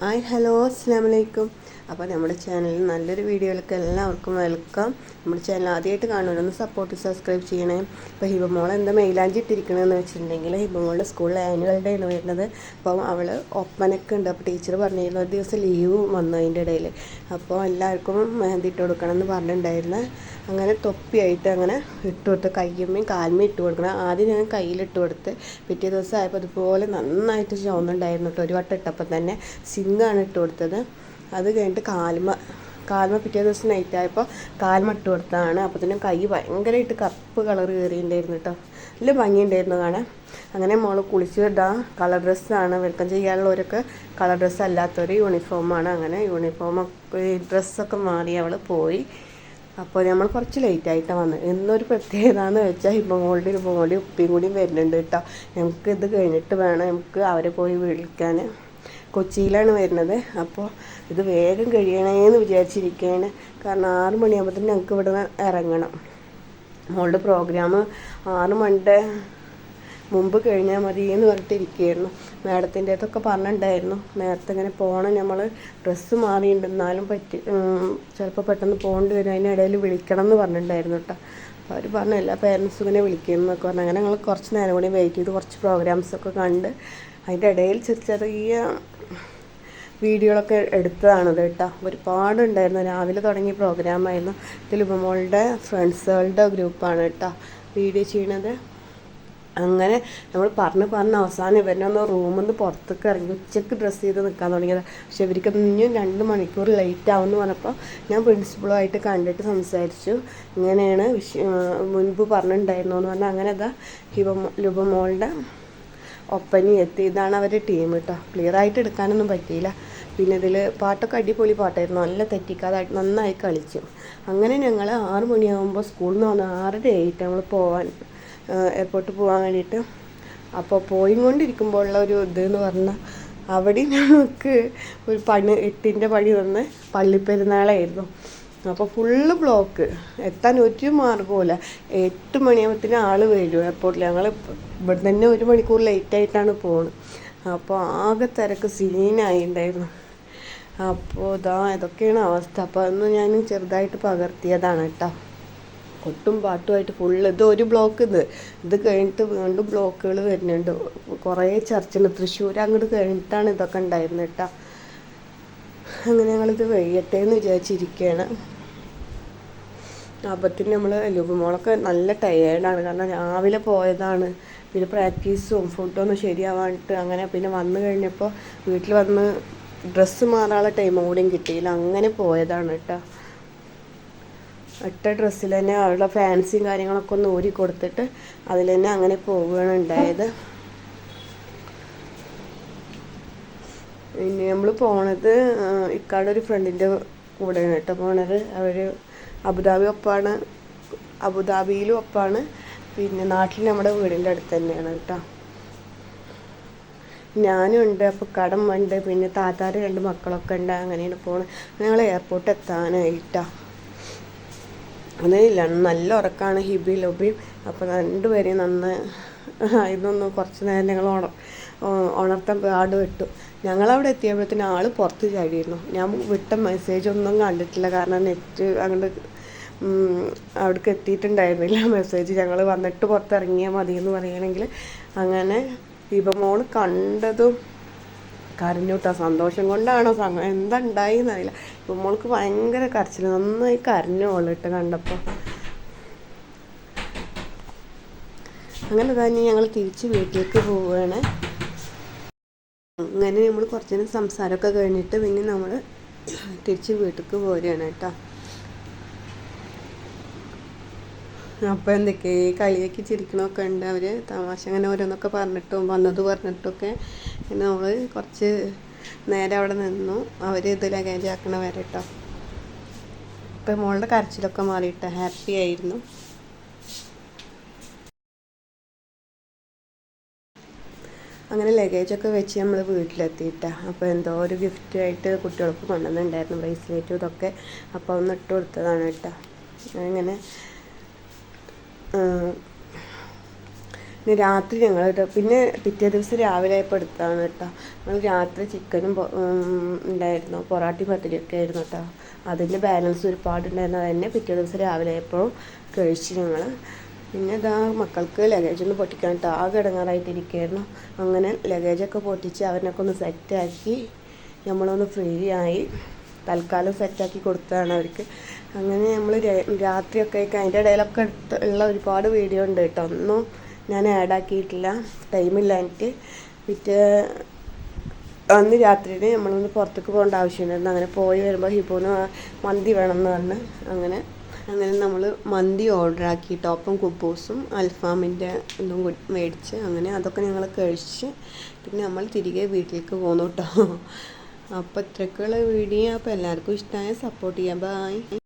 Hi hello അസ്സാം വലൈക്കും അപ്പോൾ നമ്മുടെ ചാനലിൽ നല്ലൊരു വീഡിയോയിലേക്ക് എല്ലാവർക്കും വെൽക്കം നമ്മുടെ ചാനൽ ആദ്യമായിട്ട് കാണുമല്ലോ സപ്പോർട്ട് സബ്സ്ക്രൈബ് ചെയ്യണേ. അപ്പോൾ ഹിബമോൾ എന്താ മെയിലാഞ്ചി ഇട്ടിരിക്കണമെന്ന് വെച്ചിട്ടുണ്ടെങ്കിൽ ഹിബമോളുടെ സ്കൂളിൽ ആനുവൽ ഡേ ആണ് വരുന്നത്. അപ്പം അവൾ ഒപ്പനൊക്കെ ഉണ്ട്. അപ്പോൾ ടീച്ചർ പറഞ്ഞിരുന്നു ഒരു ദിവസം ലീവ് വന്നു അതിന്റെ ഇടയിൽ അപ്പോൾ എല്ലാവർക്കും മെഹന്തി ഇട്ട് കൊടുക്കണം എന്ന് പറഞ്ഞിട്ടുണ്ടായിരുന്നു. അങ്ങനെ തൊപ്പിയായിട്ട് അങ്ങനെ ഇട്ട് കൊടുത്ത് കയ്യമ്മയും കാൽമയും ഇട്ട് കൊടുക്കണം. ആദ്യം ഞാൻ കയ്യിലിട്ട് കൊടുത്ത് പിറ്റേ ദിവസം ആയപ്പോൾ അതുപോലെ നന്നായിട്ട് ചുവന്നുണ്ടായിരുന്നു കേട്ടോ. ഒരു വട്ടം ഇട്ടപ്പം തന്നെ സിങ്ങാണ് ഇട്ട് കൊടുത്തത്. അത് കഴിഞ്ഞിട്ട് കാൽമ കാൽമ പിറ്റേ ദിവസം നൈറ്റ് ആയപ്പോൾ കാൽമ ഇട്ട് കൊടുത്തതാണ്. അപ്പോൾ തന്നെ കൈ ഭയങ്കരമായിട്ട് കറുപ്പ് കളർ കയറിയിട്ടുണ്ടായിരുന്നു കേട്ടോ നല്ല ഭംഗിയുണ്ടായിരുന്നു കാണാൻ അങ്ങനെ മോൾ കുളിച്ച്. ഇതാ കളർ ഡ്രസ്സാണ് വെൽക്കം ചെയ്യാനുള്ളവരൊക്കെ കളർ ഡ്രസ്സ് അല്ലാത്തൊരു യൂണിഫോമാണ് അങ്ങനെ യൂണിഫോമൊക്കെ ഡ്രസ്സൊക്കെ മാറി അവൾ പോയി. അപ്പോൾ നമ്മൾ കുറച്ച് ലേറ്റായിട്ടാണ് വന്നത് എന്നൊരു പ്രത്യേകത എന്ന് വെച്ചാൽ കൂടി ഇപ്പം കൂടി ഉപ്പിയും കൂടിയും വരുന്നുണ്ട് കേട്ടോ ഞങ്ങൾക്ക് ഇത് കഴിഞ്ഞിട്ട് വേണം. നമുക്ക് അവരെ പോയി വിളിക്കാൻ കൊച്ചിയിലാണ് വരുന്നത്. അപ്പോൾ ഇത് വേഗം കഴിയണേന്ന് വിചാരിച്ചിരിക്കുകയാണ് കാരണം ആറ് മണിയാകുമ്പോഴത്തേന് ഞങ്ങൾക്ക് ഇവിടെ ഇറങ്ങണം മോളുടെ പ്രോഗ്രാം ആറ് മണിയുടെ മുമ്പ് കഴിഞ്ഞാൽ മതി എന്ന് പറഞ്ഞിട്ടിരിക്കുകയായിരുന്നു മാഡത്തിന്റെ അടുത്തൊക്കെ പറഞ്ഞിട്ടുണ്ടായിരുന്നു നേരത്തെ ഇങ്ങനെ പോകണം നമ്മൾ ഡ്രസ്സ് മാറിയിട്ടുണ്ട് എന്നാലും പറ്റി ചിലപ്പോൾ പെട്ടെന്ന് പോകേണ്ടി വരും. അതിനിടയിൽ വിളിക്കണം എന്ന് പറഞ്ഞിട്ടുണ്ടായിരുന്നു കേട്ടോ അവർ പറഞ്ഞു എല്ലാ പേരൻസും ഇങ്ങനെ വിളിക്കുന്നൊക്കെ പറഞ്ഞു. അങ്ങനെ ഞങ്ങൾ കുറച്ച് നേരം കൂടി വെയിറ്റ് ചെയ്ത് കുറച്ച് പ്രോഗ്രാംസൊക്കെ കണ്ട് അതിന്റെ ഇടയിൽ ചെറിയ ചെറിയ വീഡിയോകളൊക്കെ എടുത്തതാണത് കേട്ടോ. ഒരുപാടുണ്ടായിരുന്നു രാവിലെ തുടങ്ങിയ പ്രോഗ്രാമായിരുന്നു ഇതിൽ ഉപമോളുടെ ഫ്രണ്ട്സുകളുടെ ഗ്രൂപ്പാണ് കേട്ടോ. വീഡിയോ ചെയ്യണത്. അങ്ങനെ നമ്മൾ പറഞ്ഞ് പറഞ്ഞ് അവസാനം ഇവരൊന്ന് റൂമിൽ നിന്ന് പുറത്തേക്ക് ഇറങ്ങി ഉച്ചയ്ക്ക് ഡ്രസ്സ് ചെയ്ത് നിൽക്കാൻ തുടങ്ങിയത്. പക്ഷേ ഇവർക്ക് ഇനിയും രണ്ട് മണിക്കൂർ ലേറ്റ് ആവുമെന്ന് പറഞ്ഞപ്പോൾ ഞാൻ പ്രിൻസിപ്പളുമായിട്ട് കണ്ടിട്ട് സംസാരിച്ചു. ഇങ്ങനെയാണ് വിഷ മുൻപ് പറഞ്ഞിട്ടുണ്ടായിരുന്നു എന്ന് പറഞ്ഞാൽ അങ്ങനെ ഇതാ ഹിബ ലുബമോളുടെ ഒപ്പനി എത്തി. ഇതാണ് അവരുടെ ടീം കേട്ടോ ക്ലിയർ ആയിട്ട് എടുക്കാനൊന്നും പറ്റിയില്ല. പിന്നെ ഇതിൽ പാട്ടൊക്കെ അടിപൊളി പാട്ടായിരുന്നു. നല്ല തെറ്റിക്കാതായിട്ട് നന്നായി കളിച്ചു. അങ്ങനെ ഞങ്ങൾ ആറ് മണിയാകുമ്പോൾ സ്കൂളിൽ നിന്ന് വന്ന് ആറര ആയിട്ട് നമ്മൾ പോകാൻ എയർപോർട്ടിൽ പോകാൻ വേണ്ടിയിട്ട്. അപ്പോൾ പോയി കൊണ്ടിരിക്കുമ്പോഴുള്ള ഒരു ഇത് എന്ന് പറഞ്ഞാൽ അവിടെ നമുക്ക് ഒരു പണി എട്ടിന്റെ പണി വന്ന് പള്ളിപ്പെരുന്നാളായിരുന്നു. അപ്പോൾ ഫുള്ള് ബ്ലോക്ക് എത്താൻ ഒരു മാർഗവുമില്ല. എട്ട് മണിയാകുമ്പത്തിന് ആൾ വരും എയർപോർട്ടിൽ ഞങ്ങൾ ഇവിടെ തന്നെ ഒരു മണിക്കൂർ ലേറ്റായിട്ടാണ് പോകുന്നത് അപ്പോൾ ആകെ തിരക്ക് സീനായിട്ടുണ്ടായിരുന്നു അപ്പോൾ ഇതാ ഇതൊക്കെയാണ് അവസ്ഥ. അപ്പോൾ അന്ന് ഞാൻ ചെറുതായിട്ട് പകർത്തിയതാണ് കേട്ടോ. കൊട്ടും പാട്ടുമായിട്ട് ഫുൾ ഇത് ഒരു ബ്ലോക്ക് ഇത്. ഇത് കഴിഞ്ഞിട്ട് വീണ്ടും ബ്ലോക്കുകൾ വരുന്നുണ്ട്. കുറേ ചർച്ചുണ്ട് തൃശ്ശൂർ അങ്ങോട്ട് കഴിഞ്ഞിട്ടാണ് ഇതൊക്കെ ഉണ്ടായിരുന്നത് കേട്ടോ. അങ്ങനെ ഞങ്ങളിത് കഴിയട്ടെ എന്ന് വിചാരിച്ചിരിക്കുകയാണ് അപ്പത്തിന് നമ്മൾ ലുബുമോളൊക്കെ നല്ല ടയേർഡാണ് കാരണം രാവിലെ പോയതാണ്. പിന്നെ പ്രാക്ടീസും ഫുഡൊന്നും ശരിയാവാനിട്ട് അങ്ങനെ പിന്നെ വന്നു കഴിഞ്ഞപ്പോൾ വീട്ടിൽ വന്ന് ഡ്രസ്സ് മാറാനുള്ള ടൈം കൂടെയും കിട്ടിയില്ല. അങ്ങനെ പോയതാണ് കേട്ടോ. ഇട്ട ഡ്രസ്സിൽ തന്നെ അവളുടെ ഫാൻസിയും കാര്യങ്ങളൊക്കെ ഒന്ന് ഊരി കൊടുത്തിട്ട് അതിൽ തന്നെ അങ്ങനെ പോവുകയാണ് ഉണ്ടായത്. പിന്നെ നമ്മൾ പോണത് ഇക്കാടെ ഒരു ഫ്രണ്ടിന്റെ കൂടെയാണ് കേട്ടോ പോണത്. അവർ അബുദാബി ഒപ്പാണ് അബുദാബിയിലും ഒപ്പാണ്. പിന്നെ നാട്ടിൽ നമ്മുടെ വീടിന്റെ അടുത്ത് തന്നെയാണ് കേട്ടോ. ഞാനും ഉണ്ട് അപ്പോൾ കടം ഉണ്ട് പിന്നെ താത്താരെ രണ്ട് മക്കളൊക്കെ ഉണ്ട് അങ്ങനെയാണ് പോണത്. ഞങ്ങൾ എയർപോർട്ട് എത്താനായിട്ടാ. അതില്ല നല്ല ഉറക്കമാണ് ഹിബി ലൊബിയും അപ്പോൾ രണ്ടുപേരെയും നന്ന് ഇതൊന്ന് കുറച്ച് നേരം ഞങ്ങൾ ഉണ ഉണർത്താൻ പാട് വിട്ടു ഞങ്ങളവിടെ എത്തിയപ്പോഴത്തേന് ആൾ പുറത്ത് ചാടിയിരുന്നു. ഞാൻ വിട്ട മെസ്സേജ് ഒന്നും കണ്ടിട്ടില്ല. കാരണം നെറ്റ് അങ്ങോട്ട് അവിടേക്ക് എത്തിയിട്ടുണ്ടായിരുന്നില്ല. മെസ്സേജ് ഞങ്ങൾ വന്നിട്ട് പുറത്തിറങ്ങിയാൽ മതി എന്ന് പറയുകയാണെങ്കിൽ അങ്ങനെ ദീപമോൾ കണ്ടതും കരഞ്ഞുട്ടാ. സന്തോഷം കൊണ്ടാണോ സംഘം എന്താ ഉണ്ടായിന്നറിയില്ല ഇപ്പം മോൾക്ക് ഭയങ്കര കരച്ചിൽ നന്നായി കരഞ്ഞു ഓളിട്ട് കണ്ടപ്പോൾ അങ്ങനെ തന്നെ ഞങ്ങൾ തിരിച്ച് വീട്ടിലേക്ക് പോവുകയാണ് അങ്ങനെ നമ്മൾ കുറച്ച് നേരം സംസാരമൊക്കെ കഴിഞ്ഞിട്ട് പിന്നെ നമ്മൾ തിരിച്ച് വീട്ടിലേക്ക് പോരുകയാണ് കേട്ടോ. അപ്പോൾ എന്തൊക്കെ? കളിയാക്കി ചിരിക്കണമൊക്കെ ഉണ്ട് അവർ തമാശ അങ്ങനെ ഓരോന്നൊക്കെ പറഞ്ഞിട്ടും വന്നത് പറഞ്ഞിട്ടൊക്കെ പിന്നെ നമ്മൾ കുറച്ച് നേരെ അവിടെ നിന്നു. അവർ ഇത് ലഗേജ് ആക്കണ വരെ കേട്ടോ ഇപ്പം മോളുടെ കരച്ചിലൊക്കെ മാറിയിട്ട് ഹാപ്പി ആയിരുന്നു. അങ്ങനെ ലഗേജൊക്കെ വെച്ച് നമ്മൾ വീട്ടിലെത്തിയിട്ടാ. അപ്പോൾ എന്തോ ഒരു ഗിഫ്റ്റ് ആയിട്ട് കുട്ടികൾക്ക് കൊണ്ടുവന്നിട്ടുണ്ടായിരുന്നു. ബ്രേസ്ലെറ്റും ഇതൊക്കെ അപ്പോൾ ഒന്ന് ഇട്ട് കൊടുത്തതാണ് കേട്ടോ. അങ്ങനെ പിന്നെ രാത്രി ഞങ്ങൾ കേട്ടോ പിന്നെ പിറ്റേ ദിവസം രാവിലെ ആയപ്പോൾ എടുത്താണ് കേട്ടോ ഞങ്ങൾ രാത്രി ചിക്കനും ഉണ്ടായിരുന്നു പൊറാട്ടി പത്തിരിയൊക്കെ ആയിരുന്നു കേട്ടോ അതിന്റെ ബാലൻസ് ഒരുപാടുണ്ടായിരുന്നു അത് തന്നെ പിറ്റേ ദിവസം രാവിലെ ആയപ്പോൾ കഴിച്ച് ഞങ്ങൾ പിന്നെ ഇതാ മക്കൾക്ക് ലഗേജ് ഒന്ന് പൊട്ടിക്കാൻ കേട്ടോ ആകെ ഇടങ്ങാറായിട്ടിരിക്കുകയായിരുന്നു അങ്ങനെ ലഗേജൊക്കെ പൊട്ടിച്ച് അവരിനൊക്കെ ഒന്ന് സെറ്റാക്കി നമ്മളൊന്ന് ഫ്രീ ആയി തൽക്കാലം സെറ്റാക്കി കൊടുത്തതാണ് അവർക്ക്. അങ്ങനെ നമ്മൾ രാത്രിയൊക്കെ അതിന്റെ ഇടയിലൊക്കെ ഉള്ള ഒരുപാട് വീഡിയോ ഉണ്ട് കേട്ടോ ഒന്നും ഞാൻ ആഡ് ആക്കിയിട്ടില്ല. ടൈമില്ലാഞ്ഞിട്ട് പിറ്റേ അന്ന് രാത്രിയിൽ നമ്മളൊന്ന് പുറത്തേക്ക് പോകേണ്ട ആവശ്യമുണ്ടായിരുന്നു. അങ്ങനെ പോയി വരുമ്പോൾ ഹിബോന് മന്തി വേണമെന്ന് പറഞ്ഞ് അങ്ങനെ അങ്ങനെ നമ്മൾ മന്തി ഓർഡർ ആക്കി. ടോപ്പും കുബൂസും അൽഫാമിന്റെ ഇതും മേടിച്ച് അങ്ങനെ അതൊക്കെ ഞങ്ങൾ കഴിച്ച് പിന്നെ നമ്മൾ തിരികെ വീട്ടിലേക്ക് പോന്നു കേട്ടോ അപ്പോൾ ഇത്രയ്ക്കുള്ള വീഡിയോ അപ്പോൾ എല്ലാവർക്കും ഇഷ്ടമായ സപ്പോർട്ട് ചെയ്യാം. ബൈ